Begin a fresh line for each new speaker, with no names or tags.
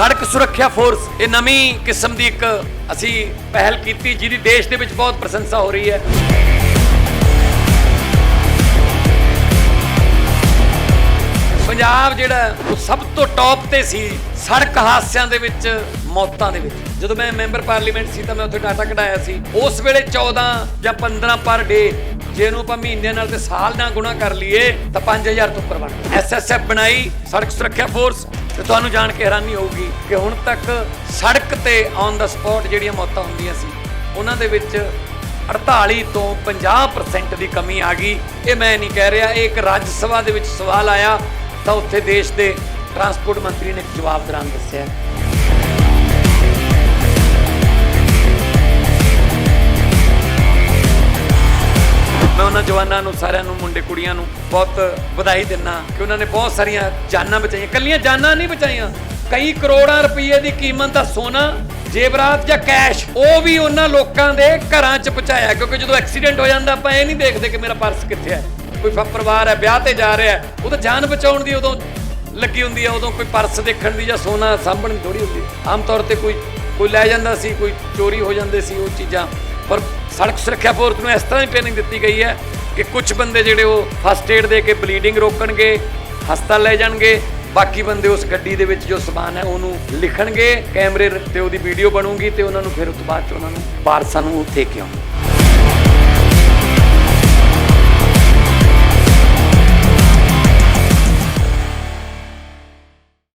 ਸੜਕ ਸੁਰੱਖਿਆ ਫੋਰਸ, ਇਹ ਨਵੀਂ ਕਿਸਮ ਦੀ ਇੱਕ ਅਸੀਂ ਪਹਿਲ ਕੀਤੀ, ਜਿਹਦੀ ਦੇਸ਼ ਦੇ ਵਿੱਚ ਬਹੁਤ ਪ੍ਰਸ਼ੰਸਾ ਹੋ ਰਹੀ ਹੈ। ਪੰਜਾਬ ਜਿਹੜਾ ਉਹ ਸਭ ਤੋਂ ਟੌਪ ਤੇ ਸੀ ਸੜਕ ਹਾਦਸਿਆਂ ਦੇ ਵਿੱਚ, ਮੌਤਾਂ ਦੇ ਵਿੱਚ। ਜਦੋਂ ਮੈਂ ਮੈਂਬਰ ਪਾਰਲੀਮੈਂਟ ਸੀ ਤਾਂ ਮੈਂ ਉੱਥੇ ਡਾਟਾ ਕਢਾਇਆ ਸੀ। ਉਸ ਵੇਲੇ 14 ਜਾਂ 15 ਪਰ ਡੇ ਜੇ ਨੂੰ ਆਪਾਂ ਮਹੀਨੇ ਨਾਲ ਤੇ ਸਾਲ ਨਾਲ ਗੁਣਾ ਕਰ ਲਈਏ, ਤਾਂ 5000 ਤੋਂ ਉੱਪਰ ਬਣ ਐਸਐਸਐਫ ਬਣਾਈ ਸੜਕ ਸੁਰੱਖਿਆ ਫੋਰਸ ਤੇ ਤੁਹਾਨੂੰ ਜਾਣ ਕੇ ਹੈਰਾਨੀ ਹੋਊਗੀ ਕਿ ਹੁਣ ਤੱਕ ਸੜਕ ਤੇ ਔਨ ਦਾ ਸਪੌਟ ਜਿਹੜੀਆਂ ਮੌਤਾਂ ਹੁੰਦੀਆਂ ਸੀ, ਉਹਨਾਂ ਦੇ ਵਿੱਚ 48 ਤੋਂ 50% ਦੀ ਕਮੀ ਆ ਗਈ। ਇਹ ਮੈਂ ਨਹੀਂ ਕਹਿ ਰਿਹਾ, ਇਹ ਇੱਕ ਰਾਜ ਸਭਾ ਦੇ ਵਿੱਚ ਸਵਾਲ ਆਇਆ ਤਾਂ ਉੱਥੇ ਦੇਸ਼ ਦੇ ਟਰਾਂਸਪੋਰਟ ਮੰਤਰੀ ਨੇ ਇੱਕ ਜਵਾਬ ਦੌਰਾਨ ਦੱਸਿਆ। ਜਵਾਨਾਂ ਨੂੰ, ਸਾਰਿਆਂ ਨੂੰ, ਮੁੰਡੇ ਕੁੜੀਆਂ ਨੂੰ ਬਹੁਤ ਵਧਾਈ ਦਿੰਦਾ ਕਿ ਉਹਨਾਂ ਨੇ ਬਹੁਤ ਸਾਰੀਆਂ ਜਾਨਾਂ ਬਚਾਈਆਂ। ਕੱਲੀਆਂ ਜਾਨਾਂ ਨਹੀਂ ਬਚਾਈਆਂ। ਕਈ ਕਰੋੜਾਂ ਰੁਪਏ ਦੀ ਕੀਮਤ ਦਾ ਸੋਨਾ, ਜੇਵਰਾਤ ਜਾਂ ਕੈਸ਼, ਉਹ ਵੀ ਉਹਨਾਂ ਲੋਕਾਂ ਦੇ ਘਰਾਂ 'ਚ ਪਹੁੰਚਾਇਆ। ਕਿਉਂਕਿ ਜਦੋਂ ਐਕਸੀਡੈਂਟ ਹੋ ਜਾਂਦਾ, ਆਪਾਂ ਇਹ ਨਹੀਂ ਦੇਖਦੇ ਕਿ ਮੇਰਾ ਪਰਸ ਕਿੱਥੇ ਹੈ। ਕੋਈ ਪਰਿਵਾਰ ਹੈ, ਵਿਆਹ ਤੇ ਜਾ ਰਿਹਾ ਉਹ ਤਾਂ ਜਾਨ ਬਚਾਉਣ ਦੀ ਉਦੋਂ ਲੱਗੀ ਹੁੰਦੀ ਹੈ, ਉਦੋਂ ਕੋਈ ਪਰਸ ਦੇਖਣ ਦੀ ਜਾਂ ਸੋਨਾ ਸਾਂਭਣ ਦੀ ਥੋੜੀ ਹੁੰਦੀ। ਆਮ ਤੌਰ ਤੇ ਕੋਈ ਕੋਈ ਲੈ ਜਾਂਦਾ ਸੀ, ਕੋਈ ਚੋਰੀ ਹੋ ਜਾਂਦੇ ਸੀ ਉਹ ਚੀਜ਼ਾਂ। ਪਰ ਸੜਕ ਸੁਰੱਖਿਆ ਫੋਰਸ ਨੂੰ ਇਸ ਤਰ੍ਹਾਂ ਹੀ ਟ੍ਰੇਨਿੰਗ ਦਿੱਤੀ ਗਈ ਹੈ ਕਿ ਕੁਝ ਬੰਦੇ ਜਿਹੜੇ ਉਹ ਫਸਟ ਏਡ ਦੇ ਕੇ ਬਲੀਡਿੰਗ ਰੋਕਣਗੇ, ਹਸਪਤਾਲ ਲੈ ਜਾਣਗੇ, ਬਾਕੀ ਬੰਦੇ ਉਸ ਗੱਡੀ ਦੇ ਵਿੱਚ ਜੋ ਸਮਾਨ ਹੈ ਉਹਨੂੰ ਲਿਖਣਗੇ, ਕੈਮਰੇ ਤੇ ਉਹਦੀ ਵੀਡੀਓ ਬਣੂਗੀ ਤੇ ਉਹਨਾਂ ਨੂੰ ਫਿਰ ਉਸ ਤੋਂ ਬਾਅਦ ਚ ਉਹਨਾਂ ਨੂੰ ਵਾਰਸਾਂ ਨੂੰ ਦੇ ਕੇ ਆਉਣਗੇ।